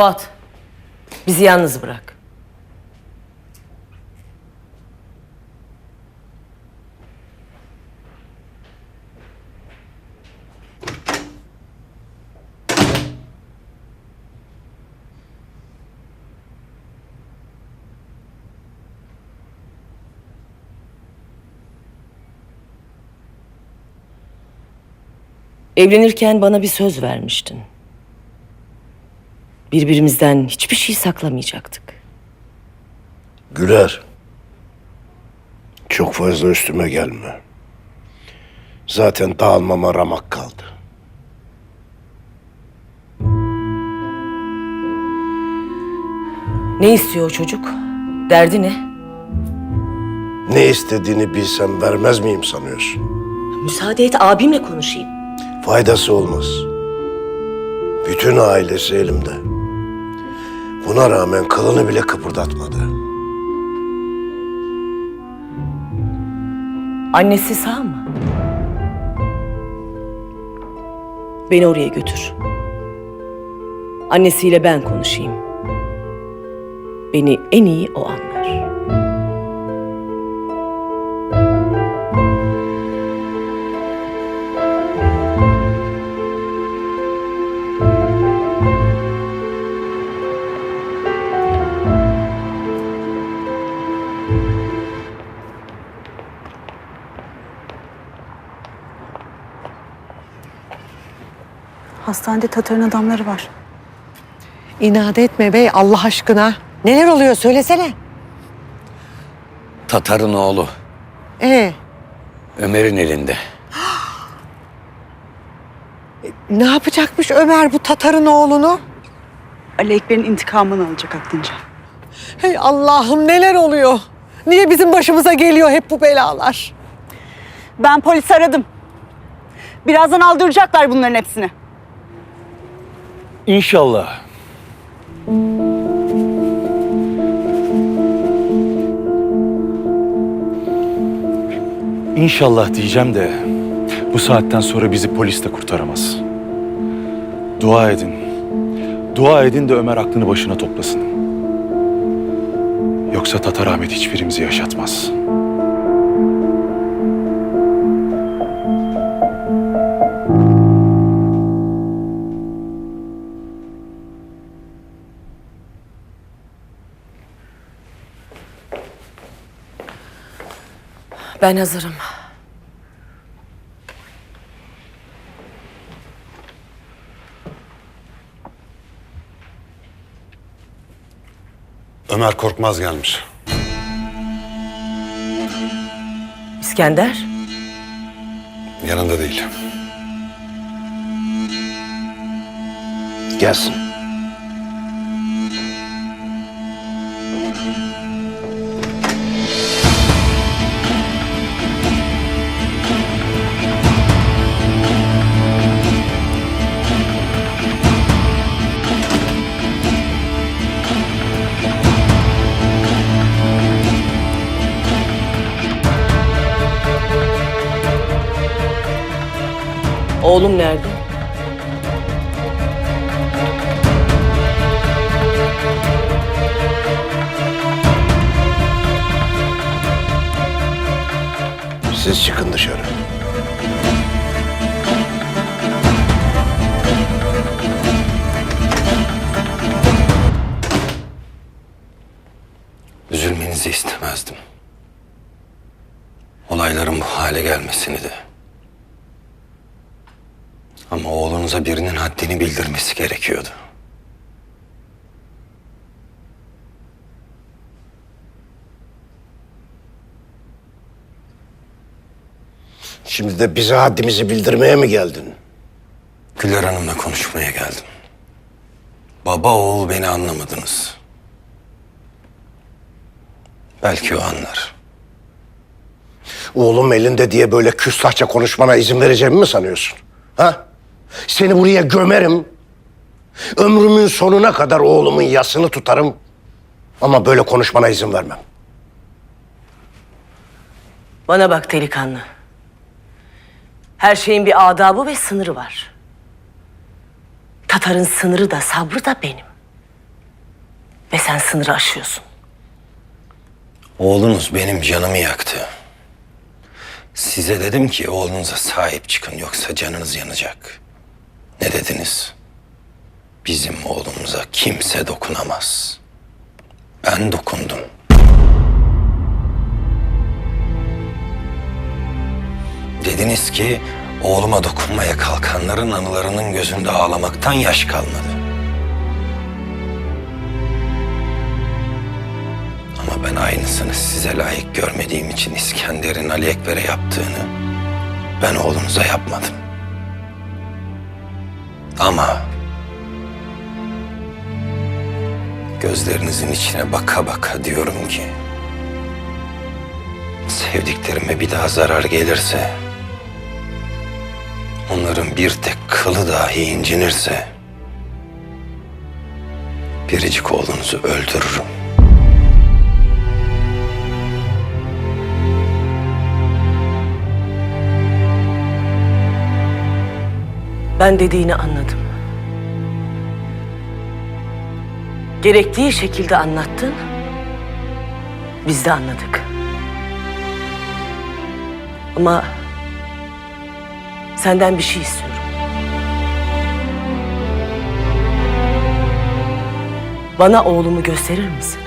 Fuat, bizi yalnız bırak. Evlenirken bana bir söz vermiştin. Birbirimizden hiçbir şey saklamayacaktık. Güler. Çok fazla üstüme gelme. Zaten dağılmama ramak kaldı. Ne istiyor o çocuk? Derdi ne? Ne istediğini bilsem vermez miyim sanıyorsun? Müsaade et abimle konuşayım. Faydası olmaz. Bütün ailesi elimde. Buna rağmen kılını bile kıpırdatmadı. Annesi sağ mı? Beni oraya götür. Annesiyle ben konuşayım. Beni en iyi o anlar. Hastanede Tatar'ın adamları var. İnat etme bey Allah aşkına. Neler oluyor söylesene. Tatar'ın oğlu Ee, Ömer'in elinde. ne yapacakmış Ömer bu Tatar'ın oğlunu? Ali Ekber'in intikamını alacak aklınca. Hey Allah'ım neler oluyor? Niye bizim başımıza geliyor hep bu belalar? Ben polis aradım. Birazdan aldıracaklar bunların hepsini. İnşallah. İnşallah diyeceğim de bu saatten sonra bizi polis de kurtaramaz. Dua edin. Dua edin de Ömer aklını başına toplasın. Yoksa Tatar Ahmet hiçbirimizi yaşatmaz. Ben hazırım. Ömer Korkmaz gelmiş. İskender, Yanında değil. Gelsin. Oğlum nerede? Siz çıkın dışarı. Üzülmenizi istemezdim. Olayların bu hale gelmesini de. Ama oğlunuza birinin haddini bildirmesi gerekiyordu. Şimdi de bize haddimizi bildirmeye mi geldin? Güler Hanım'la konuşmaya geldim. Baba oğul beni anlamadınız. Belki o anlar. Oğlum elinde diye böyle küstahça konuşmana izin vereceğimi mi sanıyorsun? Ha? Seni buraya gömerim. Ömrümün sonuna kadar oğlumun yasını tutarım. Ama böyle konuşmana izin vermem. Bana bak delikanlı. Her şeyin bir adabı ve sınırı var. Tatar'ın sınırı da sabrı da benim. Ve sen sınırı aşıyorsun. Oğlunuz benim canımı yaktı. Size dedim ki oğlunuza sahip çıkın yoksa canınız yanacak. Ne dediniz? Bizim oğlumuza kimse dokunamaz. Ben dokundum. Dediniz ki oğluma dokunmaya kalkanların anılarının gözünde ağlamaktan yaş kalmadı. Ama ben aynısını size layık görmediğim için İskender'in Ali Ekber'e yaptığını ben oğlunuza yapmadım. Ama gözlerinizin içine baka baka diyorum ki sevdiklerime bir daha zarar gelirse onların bir tek kılı dahi incinirse biricik oğlunuzu öldürürüm. Ben dediğini anladım. Gerektiği şekilde anlattın. Biz de anladık. Ama senden bir şey istiyorum. Bana oğlumu gösterir misin?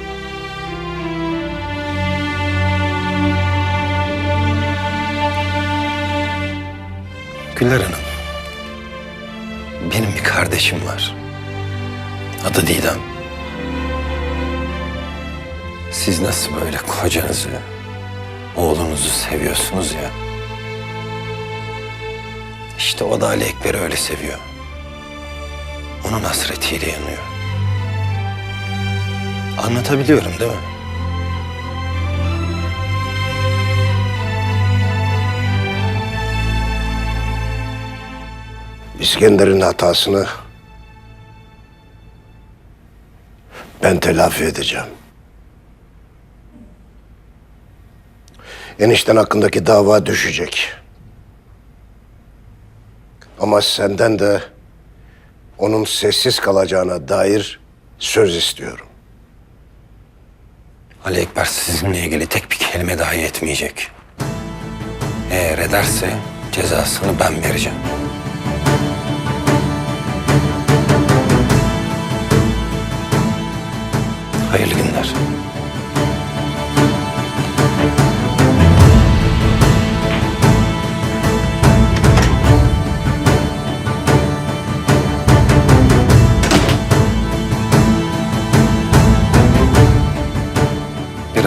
Güler Hanım. Bir kardeşim var. Adı Didem. Siz nasıl böyle kocanızı, oğlunuzu seviyorsunuz ya. İşte o da Ali Ekber'i öyle seviyor. Onun hasretiyle yanıyor. Anlatabiliyorum değil mi? İskender'in hatasını ben telafi edeceğim. Enişten hakkındaki dava düşecek. Ama senden de onun sessiz kalacağına dair söz istiyorum. Ali Ekber sizinle ilgili tek bir kelime dahi etmeyecek. Eğer ederse cezasını ben vereceğim.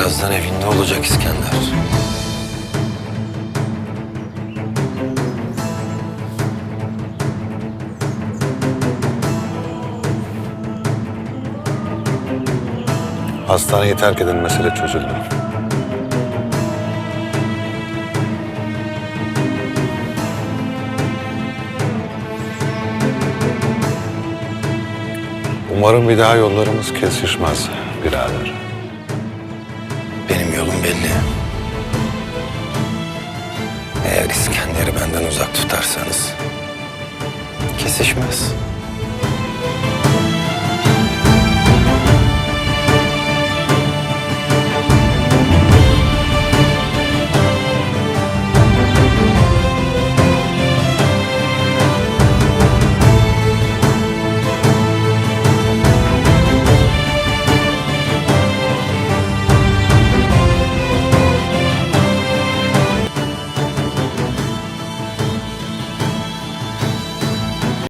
Birazdan evinde olacak İskender. Hastaneyi terk edin mesele çözüldü. Umarım bir daha yollarımız kesişmez birader. Eğer İskender'i benden uzak tutarsanız kesişmez.